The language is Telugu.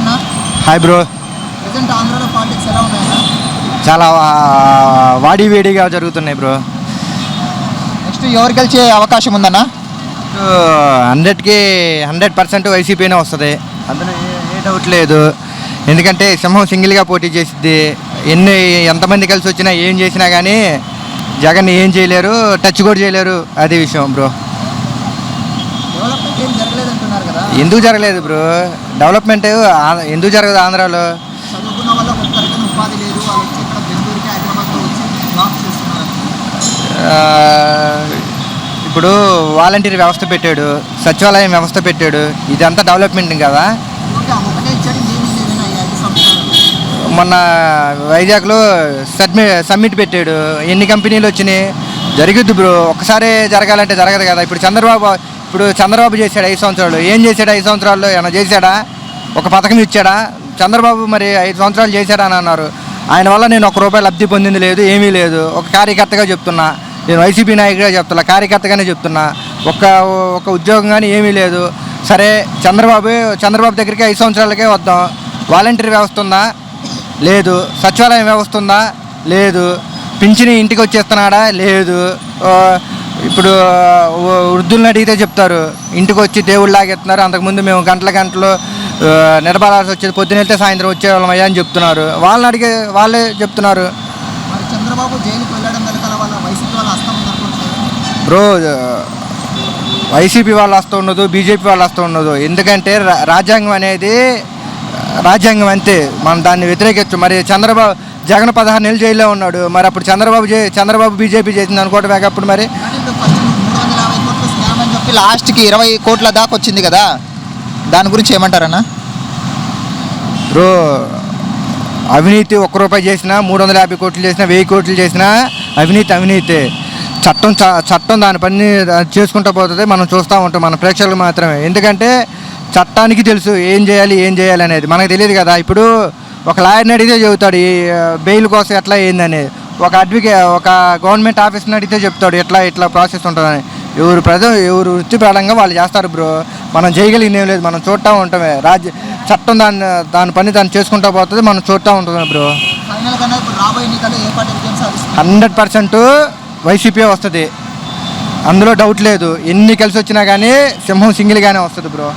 ఉన్నా హాయ్ బ్రో. ప్రజెంట్ ఆంధ్రాలో పాలిటిక్స్ ఎలా ఉన్నాయన్నా చాలా వాడి వేడిగా జరుగుతున్నాయి బ్రో. నెక్స్ట్ ఎవరు గెలిచే అవకాశం ఉందన్నా? హండ్రెడ్కి హండ్రెడ్ పర్సెంట్ వైసీపీనే వస్తుంది. అందులో ఏ ఏ డౌట్ లేదు. ఎందుకంటే సింహం సింగిల్గా పోటీ చేసిద్ది. ఎన్ని ఎంతమంది కలిసి వచ్చినా ఏం చేసినా కానీ జగన్ ఏం చేయలేరు టచ్ కూడా చేయలేరు. అది విషయం బ్రో డెవలప్మెంట్ ఏం జరగలేదంటున్నారు కదా ఎందుకు జరగలేదు బ్రో? డెవలప్మెంట్ ఎందుకు జరగదు ఆంధ్రాలో? ఇప్పుడు వాలంటీర్ వ్యవస్థ పెట్టాడు సచివాలయం వ్యవస్థ పెట్టాడు. ఇదంతా డెవలప్మెంట్ కదా? మొన్న వైజాగ్లో సబ్మి సమ్మిట్ పెట్టాడు. ఎన్ని కంపెనీలు వచ్చినాయి? జరిగిద్దు బ్రో. ఒకసారి జరగాలంటే జరగదు కదా. ఇప్పుడు చంద్రబాబు ఇప్పుడు చంద్రబాబు చేశాడు ఐదు సంవత్సరాలు. ఏం చేశాడు ఐదు సంవత్సరాల్లో? ఏమైనా చేశాడా? ఒక పథకం ఇచ్చాడా? చంద్రబాబు మరి ఐదు సంవత్సరాలు చేశాడా అని అన్నారు. ఆయన వల్ల నేను ఒక రూపాయి లబ్ధి పొందింది లేదు ఏమీ లేదు. ఒక కార్యకర్తగా చెప్తున్నా. నేను వైసీపీ నాయకుడిగా చెప్తున్నా. కార్యకర్తగానే చెప్తున్నా. ఒక ఒక ఉద్యోగం కానీ ఏమీ లేదు. సరే చంద్రబాబు చంద్రబాబు దగ్గరికి ఐదు సంవత్సరాలకే వద్దాం. వాలంటీర్ వ్యవస్థ ఉందా? లేదు. సచివాలయం వ్యవస్థ ఉందా? లేదు. పింఛని ఇంటికి వచ్చేస్తున్నాడా? లేదు. ఇప్పుడు వృద్ధుల్ని అడిగితే చెప్తారు. ఇంటికి వచ్చి దేవుళ్ళు లాగెత్తున్నారు అంతకుముందు మేము గంటల గంటలు నిలబడాల్సి వచ్చేది. పొద్దున వెళ్తే సాయంత్రం వచ్చేవాళ్ళం అయ్యా అని చెప్తున్నారు. వాళ్ళని అడిగే వాళ్ళే చెప్తున్నారు. మరి చంద్రబాబు జైలుకి వెళ్ళడం వెనకాల వాళ్ళ వైసీపీ వాళ్ళ బ్రో వైసీపీ వాళ్ళు వస్తూ ఉండదు బీజేపీ వాళ్ళు వస్తూ ఉండదు. ఎందుకంటే రాజ్యాంగం అనేది రాజ్యాంగం అంతే. మనం దాన్ని వ్యతిరేకించు మరి చంద్రబాబు జగన్ పదహారు నెలలు జైల్లో ఉన్నాడు. మరి అప్పుడు చంద్రబాబు చంద్రబాబు బీజేపీ చేసింది అనుకోవటమే అప్పుడు మరి? లాస్ట్కి ఇరవై కోట్ల దాకా వచ్చింది కదా. దాని గురించి ఏమంటారన్నా? బ్రో అవినీతి ఒక్క రూపాయి చేసినా మూడు వందల యాభై కోట్లు చేసినా వెయ్యి కోట్లు చేసినా అవినీతి అవినీతి. చట్టం చట్టం దాని పని చేసుకుంటూ పోతుంది మనం చూస్తూ ఉంటాం మన ప్రేక్షకులు మాత్రమే. ఎందుకంటే చట్టానికి తెలుసు ఏం చేయాలి ఏం చేయాలి అనేది. మనకు తెలియదు కదా. ఇప్పుడు ఒక లాయర్ని అడిగితే చెబుతాడు ఈ బెయిల్ కోసం ఎట్లా ఏందనేది ఒక అడ్వకే ఒక గవర్నమెంట్ ఆఫీస్ని అడిగితే చెప్తాడు ఎట్లా ఇట్లా ప్రాసెస్ ఉంటుందని. ఎవరు ప్రజ ఎవరు వృత్తిపరంగా వాళ్ళు చేస్తారు బ్రో. మనం చేయగలిగింది ఏం లేదు మనం చూస్తూ ఉంటామే. రాజ్య చట్టం దాన్ని దాని పని దాన్ని చేసుకుంటూ పోతుంది మనం చూస్తూ ఉంటుంది బ్రో? హండ్రెడ్ పర్సెంట్ వైసీపీ వస్తుంది. అందులో డౌట్ లేదు. ఎన్ని కలిసి వచ్చినా కానీ సింహం సింగిల్గానే వస్తుంది బ్రో.